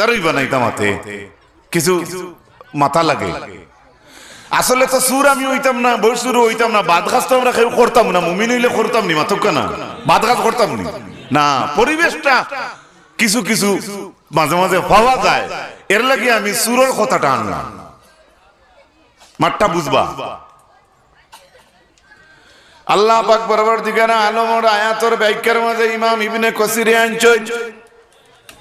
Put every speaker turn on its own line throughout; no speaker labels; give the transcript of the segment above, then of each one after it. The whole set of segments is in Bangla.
যারই বানাইতাম হাতে কিছু মাথা লাগে। আসলে তো সুর আমি হইতাম না, বই সুর হইতাম না বাদ গাছ তো আমরা কেউ করতাম না, মুমিন হইলে করতাম নি, মাথক না বাদ গাছ করতাম নি। না, পরিবেশটা কিছু কিছু মাঝে মাঝে হওয়া যায়। এর লাগে আমি সুরের কথাটা আনলাম। মাঠটা বুঝবা। আল্লাহ পাক বরাবর দিগানা আলমর আয়াতর ব্যাখ্যার মাঝে ইমাম ইবনে কসিরে আনছই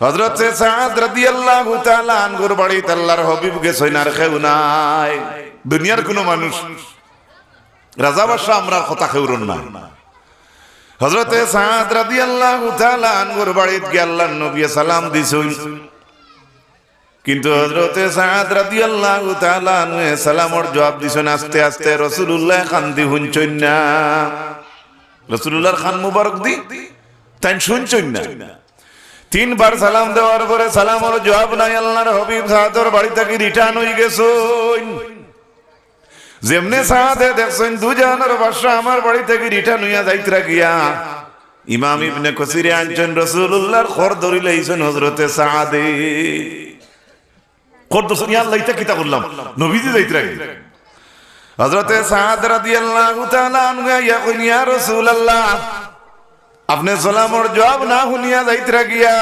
হযরত সাদ রাদিয়াল্লাহু তাআলা আনগুর বাড়ি আল্লাহর হাবিব গেছই না খেউ নাই। দুনিয়ার কোনো মানুষ রাজা বাদশাহ আমরা কথা খেউরন না। হযরত সাদ রাদিয়াল্লাহু তাআলা আনগুর বাড়িত গিয়ে আল্লাহর নবী সালাম দিছই কিন্তু হজরতে সাদ রাদিয়াল্লাহু তাআলা আনহু সালামর জবাব দিছেন, আস্তে আস্তে, রাসূলুল্লাহ খান্দি হুনছইন না। রাসূলুল্লাহর খান মুবারক দি তাই শুনছইন না। তিনবার সালাম দেওয়ার পরে সালামর জবাব নাই আল্লাহর হাবিব সাদর বাড়ি থেকে রিটার্ন হই গেছইন যেমনে সাদে দেখছেন, দুজনের বাসা আমার বাড়ি থেকে রিটার্ন হইয়া যাইতরা গিয়া ইমাম ইবনে কসিরে আনছেন, রাসূলুল্লাহর খর ধরিলে আইছেন হযরতে সাদে করদোসনি আল্লাহ ইতা কিতা করলাম? নবীজি যাইতে রাখি হযরতে সাদ রাদিয়াল্লাহু তাআলা আনহু ইয়া ইয়া রাসূলুল্লাহ আপনি সালামর জবাব না শুনিয়া যাইতে গিয়া।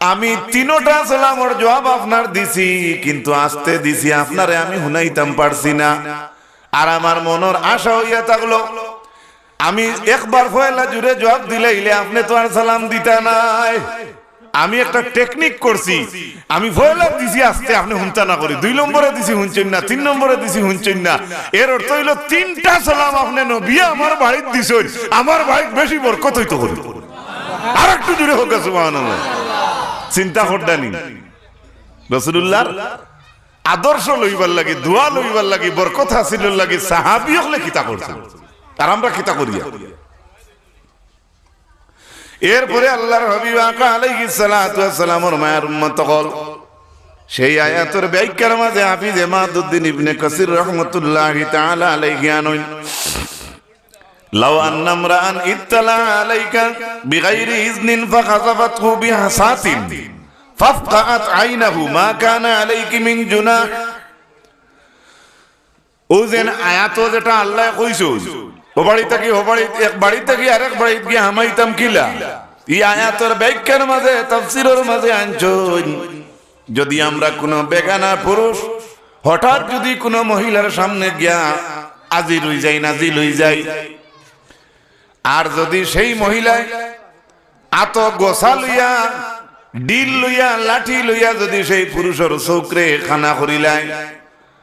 আমি তিনোটা সালামর জবাব আপনার দিছি, কিন্তু আসতে দিছি, আপনারে আমি শুনাইতাম পারছি না। আর আমার মনের আশা হইয়া থাকল, আমি একবার ফয়লা জুড়ে জবাব দিলে আপনি তো আর সালাম দিতা নাই। আমি একটা টেকনিক করছি। আমি ভয়লাভ দিছি আসতে আপনি হুনতা না করি। দুই নম্বরে দিছি হুনছেন না, তিন নম্বরে দিছি হুনছেন না। এর অর্থ হইল তিনটা সালাম আপনি নবী আমার বাড়িতে দিছেন, আমার বাড়িত বেশি বরকত হইতো করি আর একটু জুড়ে হোক, সুবহানাল্লাহ। চিন্তা করডানি রসুল্লাহর আদর্শ লইবার লাগে, দোয়া লইবার লাগে, বরকত হাসিলের লাগি সাহাবি হলে কিতা করছে আর আমরা কিতা করিয়া। এরপরে আল্লাহর হাবিব আকা ওয়াস মায়ের উম্মত হল। সেই আয়াতের ব্যাখ্যার মাঝে হাফিজ এমাদউদ্দিন ইবনে কাসির রাহমাতুল্লাহি তাআলা আলাইহি আনইন। লাউ আন্না ইমরাআন ইত্তালা আলাইকা বিগাইরি ইজনিন মা কানা আলাইকি মিন জুনাহ। ও যেন যেটা আল্লাহ কইছো যদি আমরা কোনো বেগানা পুরুষ হঠাৎ যদি কোনো মহিলার সামনে গিয়া আজি লই যাই নাজি লই যাই আর যদি সেই মহিলায় আত গোসা লইয়া ডিল লইয়া লাঠি লইয়া যদি সেই পুরুষের চৌকরে খানা করিলাই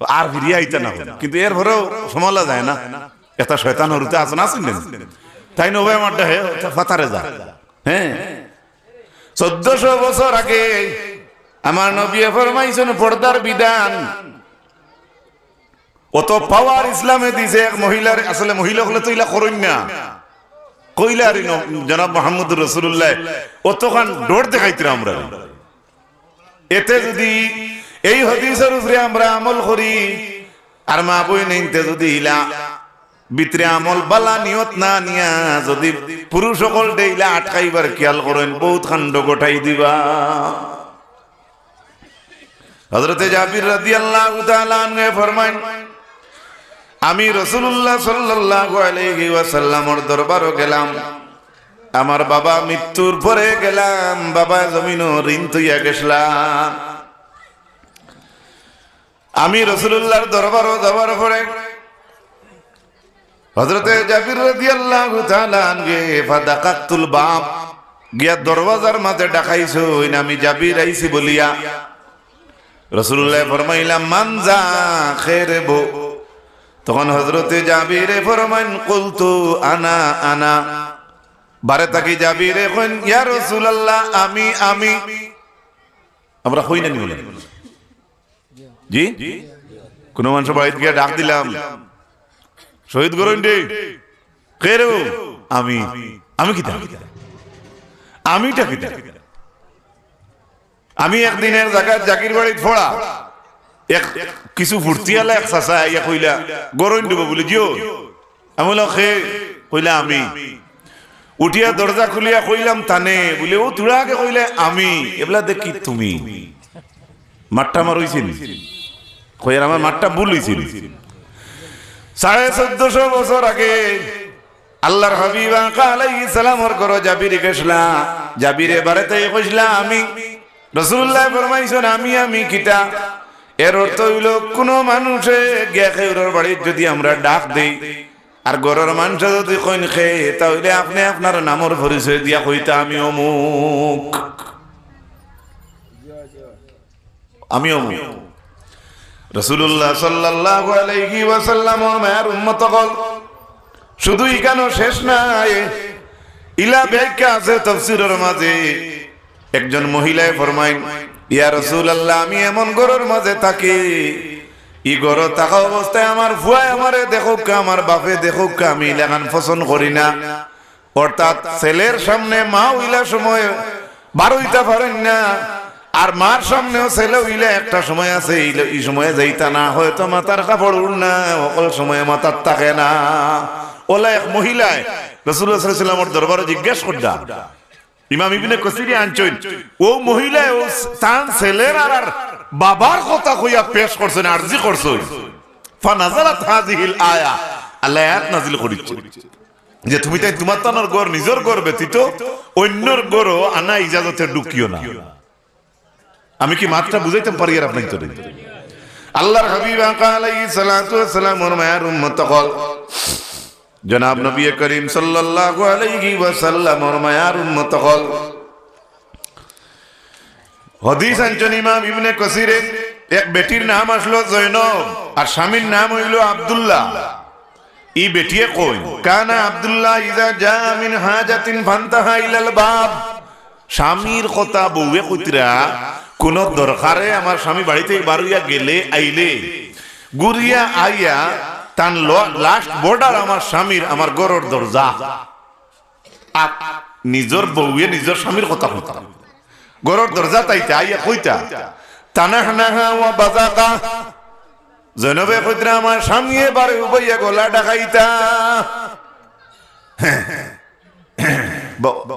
আর ফিরিয়ে আইতে না কিন্তু এর ভরেও সমালা যায় না। একটা শয়তান হরুতে আসন আসেন তাই নবে আমারটা হে ফাতারে যা হ্যাঁ। চোদ্দশো বছর আগে আমার নবী ফরমাইছেন, পর্দার বিধান। অত পাওয়ার ইসলামে দিছে এক মহিলার, আসলে মহিলা হলে তো ইলা করইন না। কইলা আর জনাব মোহাম্মদ রসুল্লাহ অতখান ডোর দেখাইতে আমরা। এতে যদি এই হদিসের উপরে আমরা আমল করি। আর মা বই নিতে যদি ইলা, ভিতরে আমল বালা নিয়ত না নিয়া যদি পুরুষ সকল ডেইলা আটকাইবার খেয়াল করেন, বহুত খান্ড গোটাই দিবা। হজরতে জাবির তাআলা আনহু ফরমাইন, আমি আলাইহি ওয়াসাল্লামর দরবারও গেলাম। আমার বাবা মৃত্যুর পরে গেলাম, বাবা জমিনও ঋণ তুইয়া গেছিলাম আমি রসুল্লাহর দরবারও যাবার পরে হজরতে জাবির রাদিয়াল্লাহু তাআলা আনগে ফাদাকাতুল গিয়া দরওয়াজার মাঝে ডাকাইছো আমি জাবির আইছি বলিয়া। রসুল্লাহ ফরমাইলাম মানজা খেরে বো। তখন হজরতে জাবিরে ফরমাইন, কুলতু আনা আনা। বারে তাকি জাবিরে কইন, ইয়া রাসূলুল্লাহ, আমি আমি। আমরা হই না নি জি? কোনো মানুষ বাড়িতে গিয়ে ডাক দিলাম। শহীদ করুন আমি। আমি কি আমিটা কি আমি একদিনের জায়গায় জাকির বাড়িত ফোড়া। এক কিছু ফুর্তি আলা, এক চাচা ইয়া কইলা গরম দিব বলে জিও। আমি বললাম, খে কইলা, আমি। উঠিয়া দরজা খুলিয়া কইলাম, তানে। বলে, ও আগে কইলে, আমি। এবলা দেখি, তুমি। মাঠটা আমার হইছিল কইয়ার আমার মাঠটা ভুল হইছিল। সাড়ে চোদ্দশো বছর আগে আল্লাহর হাবিব আলাইহিস সালামর করো জাবির গেছলা জাবিরে বাড়িতে কইছলা আমি রসুল্লাহ ফরমাইছেন, আমি আমি কিতা এর অর্থ হইল, কোন মানুষে গিয়া খেউরের বাড়ির যদি আমরা ডাক দেই, আর গরের মানুষ যদি কইন খে, তাহলে আপনি আপনার নামর পরিচয় দিয়া কইতা আমি অমুক। আমি অমুক। রসুল্লাহ সাল্লাল্লাহু আলাইহি ওয়াসাল্লাম মায়ের উম্মত কল শুধু ইকানো শেষ নাই? ইলা ব্যাখ্যা আছে তফসিরের মাঝে। একজন মহিলায় ফরমাইন, ইয়া রসুল আল্লাহ আমি এমন গরুর মাঝে থাকি। ই গর থাকা অবস্থায় আমার ফুয়ায় আমারে দেখুক, আমার বাপে দেখুক, আমি লেখান পছন্দ করি না। অর্থাৎ ছেলের সামনে মা উইলা সময় বারোইতা পারেন না। আর মার সামনেও ছেলে উইলে একটা সময় আছে, এই- সময়ে যাইতা না, হয়তো মাথার কাপড় উড় না, অকল সময়ে মাথার থাকে না। ওলা এক মহিলায় রসুল্লাহ সাল্লামের দরবারে জিজ্ঞেস করডা ইমাম ইবনে কসিরি ও মহিলা ও তান ছেলের আর বাবার কথা কইয়া পেশ করছেন আরজি করছেন ফানাজালাত হাযিহিল আয়া। আল্লাহ আয়াত নাযিল যে তুমি তাই তোমার তানোর গর নিজের গর ব্যতীত অন্যর গরও আনা ইজাজতে ঢুকিও না। আমি কি মাত্রা বুঝাইতে পারি আর আপনাকে তো আল্লাহর হাবিব আকা আলাইহিস সালাতু ওয়াস সালাম ওর মায়ের উম্মত কল জনাব নবী করিম সাল্লাল্লাহু আলাইহি ওয়াসাল্লাম ওর মায়ার উম্মত হল। হাদিস আনছেন ইমাম ইবনে কাসিরে এক বেটির নাম আসলো জৈনব আর স্বামীর নাম হইল আব্দুল্লাহ। ই বেটিয়ে কই? কানা আব্দুল্লাহ ইজা জা মিন হাজাতিন ফান্তাহা ইলাল বাব। স্বামীর কথা বউয়ে কইতরা কোন দরকারে আমার স্বামী বাড়িতে বারুইয়া গেলে, আইলে গুরিয়া আইয়া তান লাস্ট বর্ডার আমার স্বামীর, আমার গরর দরজা। নিজর বউয়ে নিজর স্বামীর কথা কইতা। গরর দরজা তাইতে আইয়া কইতা, তানা হানা ওয়া বাজাকা জনবে কইতরা, আমার স্বামী এবারে উবইয়া গলা ডাকাইতা।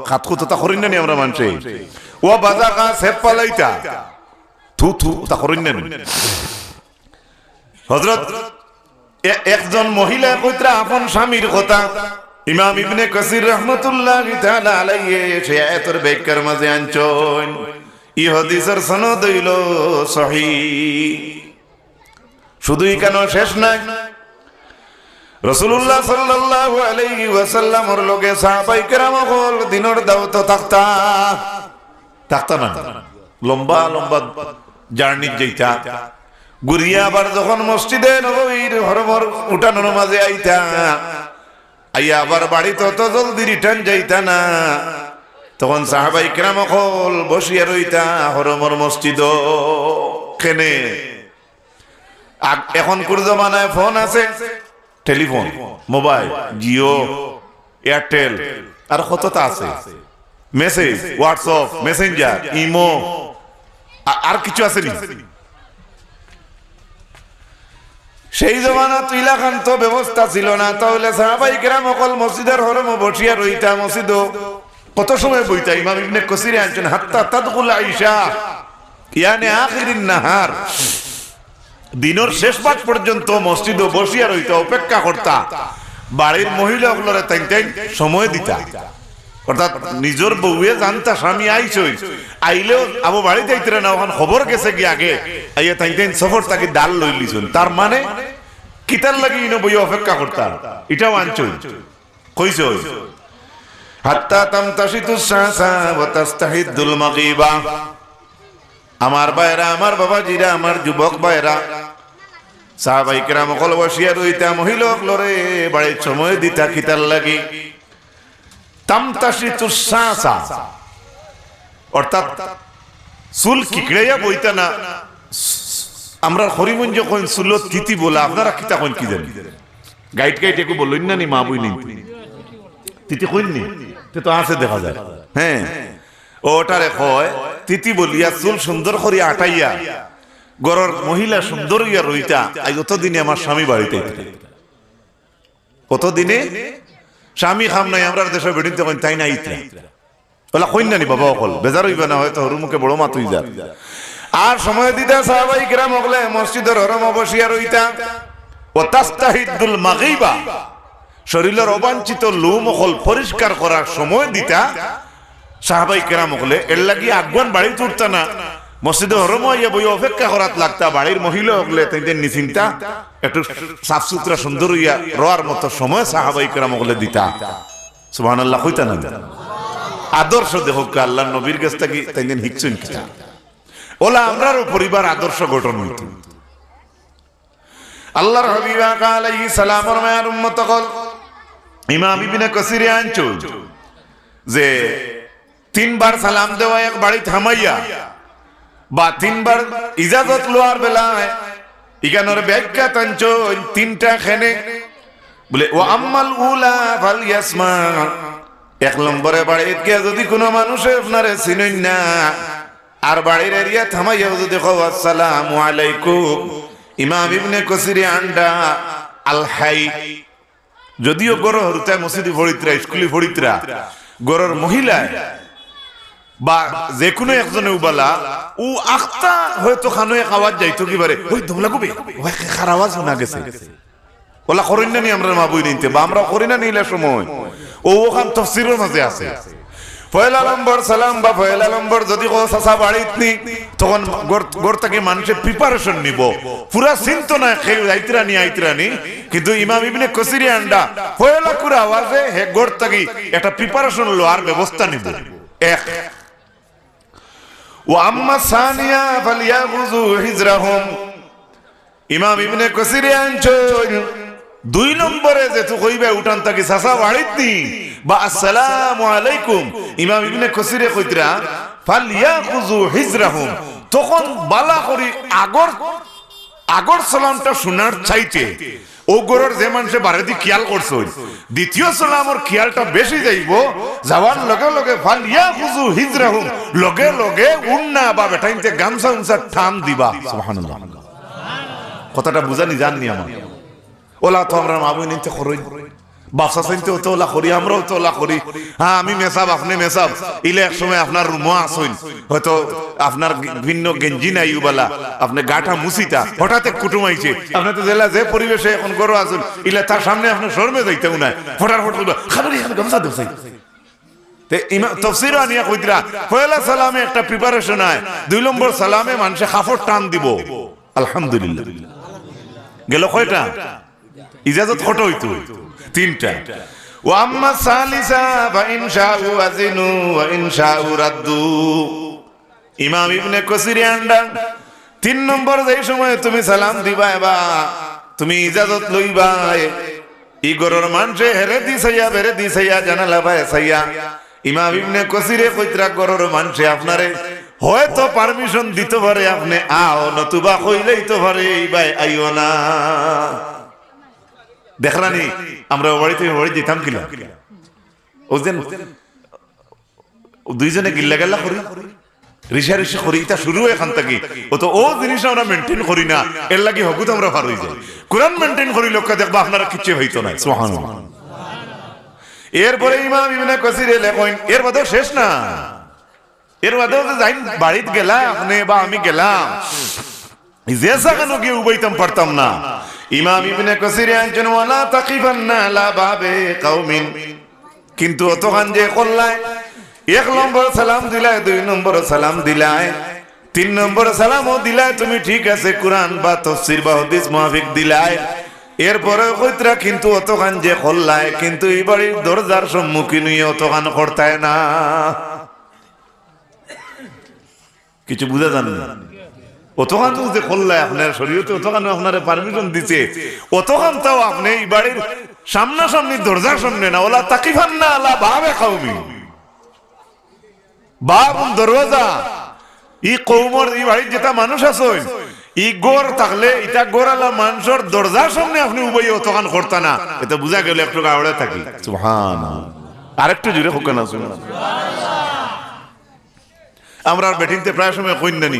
খাত খুতো করিন না আমরা মানুষে। ও বাজাকা সেপ পালাইতা থু থু, তা করিন না হজরত একজন মহিলা কইত্রা আপন স্বামীর কথা। ইমাম ইবনে কাসির রহমতুল্লাহ তাআলা আলাইহি, সে আয়াতের ব্যাখ্যার মাঝে আনছন ই হাদিসের সনদ হইল সহিহ। শুধুই কেন শেষ নাই? রসুল্লাহ সাল্লাল্লাহু আলাইহি ওয়াসাল্লামর লগে সাহাবাই কেরাম হল দিনর দাওয়াত থাকতা। থাকতা না লম্বা লম্বা জার্নি যাইতা। গুরিয়া আবার যখন মসজিদে নবীর হরমর উঠানোর মাঝে আইতা, আইয়া আবার বাড়ি তত জলদি রিটার্ন যাইতা না। তখন সাহাবাই কেরাম হল বসিয়া রইতা হরমর মসজিদ কেনে এখন কোন জমানায় ফোন আছে? টেলিফোন, মোবাইল, জিও, এয়ারটেল, আর কতটা আছে? মেসেজ হোয়াটসঅ্যাপ মেসেঞ্জার ইমো আর কিছু আছে নি? সেই জমানা তুইলাকান্ত ব্যবস্থা ছিল না তাহলে সাহাবাই কেরাম অকল মসজিদের হরম বসিয়া রইতা মসজিদ কত সময় বইতা? ইমাম ইবনে কসিরে আনছেন হাত্তা তাদকুল আইসা ইয়ানে আখিরিন নাহার। দিনের শেষ ভাগ পর্যন্ত মসজিদে বসিয়া রইতা অপেক্ষা করতা। বাড়ির মহিলা গুলোরে তাই তাই সময় দিতা। অর্থাৎ নিজের বউয়ে জানতা স্বামী আইসই আইলেও আবু বাড়িতে আইতে না, ওখান খবর গেছে কি আগে? আইয়া তাই তাই সফর তাকে ডাল লই লিছুন। তার মানে কিতার লাগি ইনো বই অপেক্ষা করতা? এটাও আনছই। কইছ হাত্তা তামতাশিতু সাসা ওয়া তাস্তাহিদুল মাগিবা। আমার বাইরা আমার বাবাজিরা, আমার যুবক বাইরা সাহাবাই কেরাম অকল বসিয়া রইতা, মহিলা লরে বাড়ির সময় দিতা কিতার লাগি। অর্থাৎ চুল বইতা না আমরা তিতি বলে আপনারা কিতা কইন কি গাইড বই তিতি দেখা যায় হ্যাঁ কয় তিতি বলিয়া চুল সুন্দর করিয়া আটাইয়া গরর মহিলা সুন্দর ইয়া রইতা আজ আমার স্বামী বাড়িতে কতদিনে স্বামী খাম নাই আমরা দেশের কইন তাই না ইতরা? বলা কইন বাবা অকল বেজার হইবে না, হয়তো হরু মুখে বড় মাতুই যা আর সময় দিতে সাহাবাই কিরাম হকলে মসজিদের হরম বসিয়া রইতা। ও তাস্তাহিদুল মাগিবা, শরীরের অবাঞ্ছিত লুম অকল পরিষ্কার করার সময় দিতা। সাহাবাই কেরাম হকলে এর লাগি আগুয়ান বাড়ি তুলতা না। মসজিদে হরমাইয়া বই অপেক্ষা করাত লাগতা, বাড়ির মহিলা হকলে তাইদের নিচিন্তা, একটু সাফ সুতরা সুন্দর হইয়া রোয়ার মতো সময় সাহাবাই কেরাম হকলে দিতা। সুবহানাল্লাহ, কইতা না আদর্শ দেহ আল্লাহ নবীর কাছ থেকে তাইদের হিকছুন কিতা ওলা আমরারও পরিবার আদর্শ গঠন হইত। আল্লাহর হাবিবা আলাইহিস সালামর মায়ার উম্মত কল। ইমাম ইবনে কাসিরে আনছো যে তিনবার সালাম দেওয়া এক বাড়ি থামাইয়া বা তিনবার ইজাজত লোয়ার বেলায় ইগানোর ব্যাখ্যা তাঞ্চ তিনটা খেনে বলে, ও আম্মাল উলা ফাল ইয়াসমা। এক নম্বরে বাড়িত গিয়া যদি কোনো মানুষে আপনারে চিনই না, আর বাড়ির এরিয়া থামাইয়া যদি কও, আসসালামু আলাইকুম। ইমাম ইবনে কসিরে আন্ডা, আল হাই। যদিও গরো হরুতা মসজিদি ফড়িত্রা স্কুলে ফড়িত্রা গরর মহিলায় বা যে কোনো একজনে উবালা ও আখতা হয়তো খানো এক আওয়াজ যাইতো কিবারে ওই দমলা কবে? খার আওয়াজ শোনা গেছে। ওলা করেন না নি আমরা মা বই নিতে বা আমরা করি না নিলে সময়। ও ওখান তফসিরের মাঝে আছে। পয়লা নম্বর সালাম বা পয়লা নম্বর যদি কো সাসা বাড়িত নি, তখন গোর থেকে মানুষের প্রিপারেশন নিব। পুরা চিন্ত না আইতরা নি আইতরা নি, কিন্তু ইমাম ইবনে কসিরি আন্ডা পয়লা কুরা আওয়াজে হে গোর একটা প্রিপারেশন লোয়ার ব্যবস্থা নিব। এক ফালিয়াগুযু হিজরাহুম। ইমাম দুই নম্বরে যে উঠান সাসা বা ইমাম কইতরা, ফালিয়াগুযু হিজরাহুম। তখন বালা করি আগর আগর সালামটা শোনার চাইতে ও যে মানুষে বারেদি খেয়াল করছ দ্বিতীয় সালামর খেয়ালটা বেশি যাইব, যাওয়ার লগে লগে ফাল ইয়া খুজু হিজরাহুম, লগে লগে উন্না বা বেটাইতে গামছা উমসা ঠাম দিবা। সুবহানাল্লাহ। কথাটা বুঝানি জাননি আমার। ওলা তো আমরা মাবুই নিতে খরই করি করি। হ্যাঁ আমি মেসাব, আপনি মেসাব। ইলে আপনার হয়তো আপনার ভিন্ন গেঞ্জি নাই হঠাৎ এক কুটুম আইছে। আপনি তার সামনে তফসির আনিয়া একটা প্রিপারেশন দুই নম্বর মানুষে খাফর টান দিব। আলহামদুলিল্লাহ। গেল কয়টা? ইজাজত কত হইতো? তিনটা। ও আম্মা সালিসা বা ইনশাউ আজিনু ওয়া ইনশাউ রাদ্দু। ইমাম ইবনে কসিরি আন্ডা, তিন নম্বর যেই সময় তুমি সালাম দিবা, এবা তুমি ইজাজত লইবা ই গরর মানুষে হেরে দি সাইয়া বেরে দি সাইয়া জানালা ভাই সাইয়া ইমাম ইবনে কসিরে কইতরা গরর মানুষে আপনারে, হয়তো পারমিশন দিতে পারে, আপনি আও নতুবা কইলেই তো পারে ভাই আইও না। দেখরানি, আমরা বাড়িতে বাড়ি যেতাম কিনা ও যেন দুইজনে গিল্লা গেল্লা করি। শুরু জিনিস আমরা মেনটেন করি না। এরপরে শেষ না। এর বাদেও বাড়িত গেলা আপনি বা আমি গেলাম। যে সাগানো গিয়ে উবাইতাম পারতাম না। ইমাম ইবনে কসির একজন ওয়ালা তাকিফান্না লা বাবে কাউমিন কিন্তু অতখান যে করলায়, এক নম্বর সালাম দিলায়, দুই নম্বর সালাম দিলায়, তিন নম্বর সালামও দিলায়, তুমি ঠিক আছে, কোরআন বা তফসির বা হদিস মাহফিক দিলায়। এরপরে কইতরা কিন্তু অতখান যে করলায়, কিন্তু এই বাড়ির দরজার সম্মুখীন অতখান করতায় না। কিছু বুঝা জানেন না আপনার অতখান অতখান তাও আপনি সামনাসামনি দরজার সামনে না, ওলা না ই ই যেটা মানুষ আছে ই গোর থাকলে এটা গোরালা মানুষের দরজার সামনে আপনি উবই অতখান করতা না। এটা বুঝা গেল একটু আওড়ে থাকি। আরেকটু জুড়ে হোক না আমরা বেটিংতে প্রায় সময় কইন নানি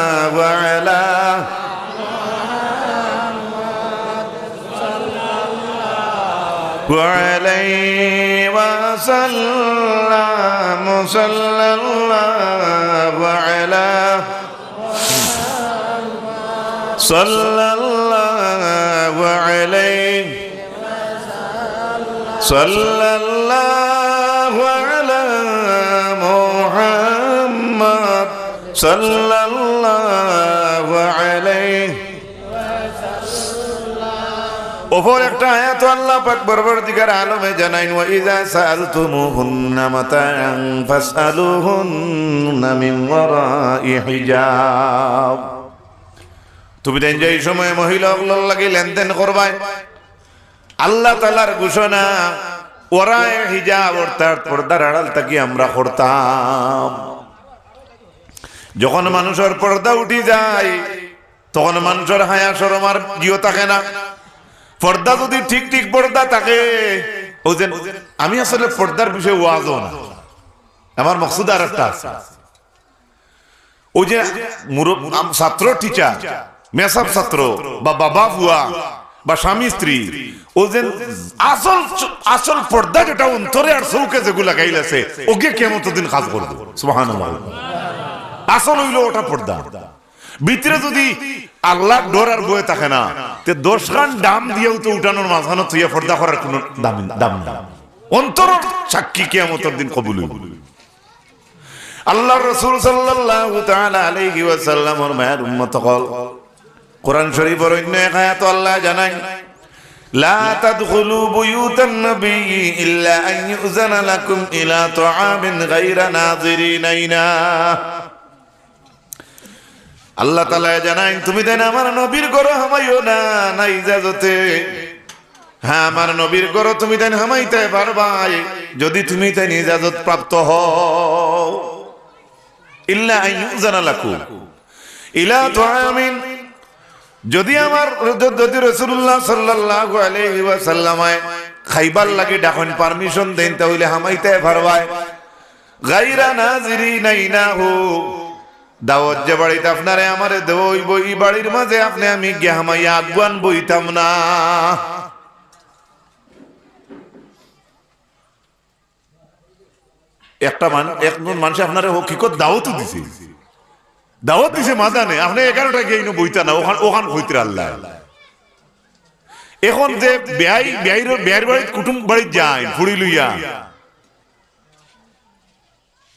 وعليه وسلم صلى الله على صلى الله عليه صلى الله على محمد صلى الله عليه ওপর একটা আয়াত আল্লাহ পাক পরবর্তীকার আলমে জানাইন, ওয়া ইযা সাআলতুমুহুন্না মাতাআন ফাসআলুহুন্না মিন ওয়ারাই হিজাব। তুমি দেন যে এই সময় মহিলা অগলর লাগে লেনদেন করবাই আল্লাহ তাআলার ঘোষণা ওরায় হিজাব অর্থাৎ পর্দার আড়াল থাকি আমরা করতাম? যখন মানুষের পর্দা উঠি যায়, তখন মানুষের হায়া শরম আর জিও থাকে না। পর্দা যদি ঠিক ঠিক পর্দা থাকে, ও যে আমি আসলে পর্দার বিষয়ে ওয়াজও না। আমার মকসুদ আর একটা আছে। ও যে ছাত্র টিচার মেসাব ছাত্র, বা বাবা বুয়া বা স্বামী স্ত্রী, ও যে আসল আসল পর্দা যেটা অন্তরে আর চৌকে যেগুলা গাইলেছে ওকে কেমন দিন কাজ করব সুবাহান আসল হইল ওটা পর্দা। ভিতরে যদি আল্লাহ ডর আর বয়ে থাকে না, তে খান দাম দিয়েও তো উঠানোর মাঝখানে তুই পর্দা করার কোন দাম দাম অন্তর সাক্ষী কেমতর দিন কবুল আল্লাহ রসুল সাল্লাল্লাহু তাআলা আলাইহি মায়ের উম্মত কল কোরআন শরীফের অন্য এক আয়াত আল্লাহ জানাই লা তাদখুলু বুয়ুতান নবী ইল্লা আন ইউযানা লাকুম ইলা তুআমিন গায়রা নাযিরিনা ইনা আল্লাহ তালা জানাই তুমি দেন আমার নবীর গরো হামাইও না না ইজাজতে। হ্যাঁ আমার নবীর গরো তুমি দেন হামাইতে পারবাই, যদি তুমি তাই ইজাজত প্রাপ্ত হও। ইল্লা ইলা যদি আমার যদি লাগি পারমিশন দেন, তাহলে হামাইতে পারবাই। গায়রা নাজিরিনা ইনাহু দাওয়াত যে বাড়িতে আপনারে আমারে দেবই বই বাড়ির মাঝে আপনি আমি গেহামাইয়া আগুয়ান বইতাম না। একটা মান একজন মানুষ আপনারে হকিকত দাওয়াত দিছে। দাওয়াত দিছে মাদানে আপনি এগারোটা গিয়ে বইতা না, ওখান ওখান হইতে আল্লাহ। এখন যে বেয়াই বেয়াইর বেয়ার বাড়িত কুটুম বাড়িত যায় ফুড়ি লইয়া।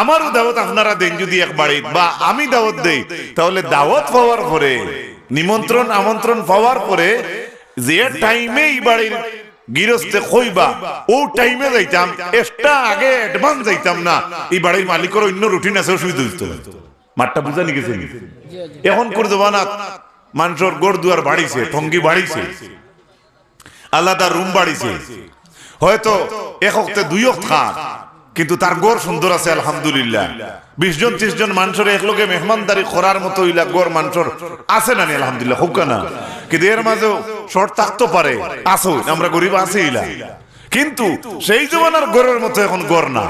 আমারও দাওয়াত আপনারা দেন যদি এক বাড়িত বা আমি দাওয়াত দেই, তাহলে দাওয়াত পাওয়ার পরে, নিমন্ত্রণ, আমন্ত্রণ পাওয়ার পরে, যে টাইমে এই বাড়ির গৃহস্থে কইবা ও টাইমে যাইতাম এক্সট্রা আগে অ্যাডভান্স যাইতাম না, এই বাড়ির মালিকের অন্য রুটিন আছে, অসুবিধা হইতো। মাঠটা বুঝা নি গেছে এখন করে জমানাত মানুষের গোড় দুয়ার বাড়িছে টঙ্গি বাড়িছে, আলাদা রুম বাড়িছে। হয়তো এক হপ্তে দুই হপ্ত খান কিন্তু তার গোর সুন্দর আছে, আলহামদুলিল্লাহ। বিশ জন, ত্রিশ জন মানুষের এক লোকে মেহমানদারি করার মতো ইলা গড় মানুষের আছে না নি, আলহামদুলিল্লাহ, হোক না। কিন্তু এর মাঝেও শর্ট থাকতে পারে আসো আমরা গরিব আছি, ইলা। কিন্তু সেই জমানার গোরের মতো এখন গড় না।